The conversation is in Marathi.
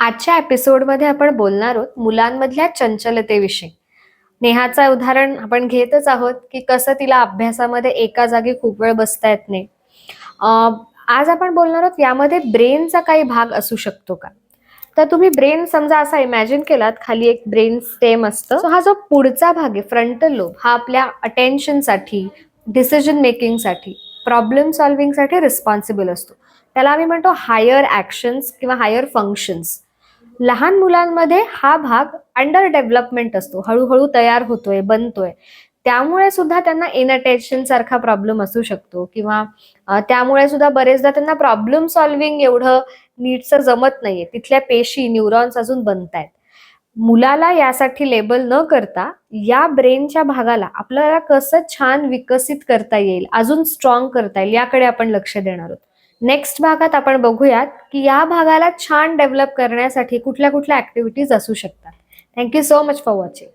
आजच्या एपिसोडमध्ये आपण बोलणार आहोत मुलांमधल्या चंचलतेविषयी. नेहाचं उदाहरण आपण घेतच आहोत की कसं तिला अभ्यासामध्ये एका जागी खूप वेळ बसता येत नाही. आज आपण बोलणार आहोत यामध्ये ब्रेनचा काही भाग असू शकतो का? तर तुम्ही ब्रेन समजा असा इमॅजिन केलात खाली एक ब्रेन स्टेम असतं. हा जो पुढचा भाग आहे फ्रंटल लोब हा आपल्या अटेन्शनसाठी डिसिजन मेकिंगसाठी प्रॉब्लेम सॉल्व्हिंगसाठी रिस्पॉन्सिबल असतो. त्याला आम्ही म्हणतो हायर ॲक्शन्स किंवा हायर फंक्शन्स लहान मुलांमध्ये हा भाग अंडर डेव्हलपमेंट असतो. हळूहळू तयार होतोय बनतोय. त्यामुळे सुद्धा त्यांना इनअटेन्शन सारखा प्रॉब्लेम असू शकतो किंवा त्यामुळे सुद्धा बरेचदा त्यांना प्रॉब्लेम सॉल्व्हिंग एवढं नीटचं जमत नाहीये. तिथल्या पेशी न्यूरॉन्स अजून बनतायत. मुलाला यासाठी लेबल न करता या ब्रेनच्या भागाला आपल्याला कसं छान विकसित करता येईल अजून स्ट्रॉंग करता येईल याकडे आपण लक्ष देणार आहोत. नेक्स्ट भागात आपण बघूयात की या भागाला छान डेव्हलप करण्यासाठी कुठल्या कुठल्या ऍक्टिव्हिटीज असू शकतात. Thank you so much for watching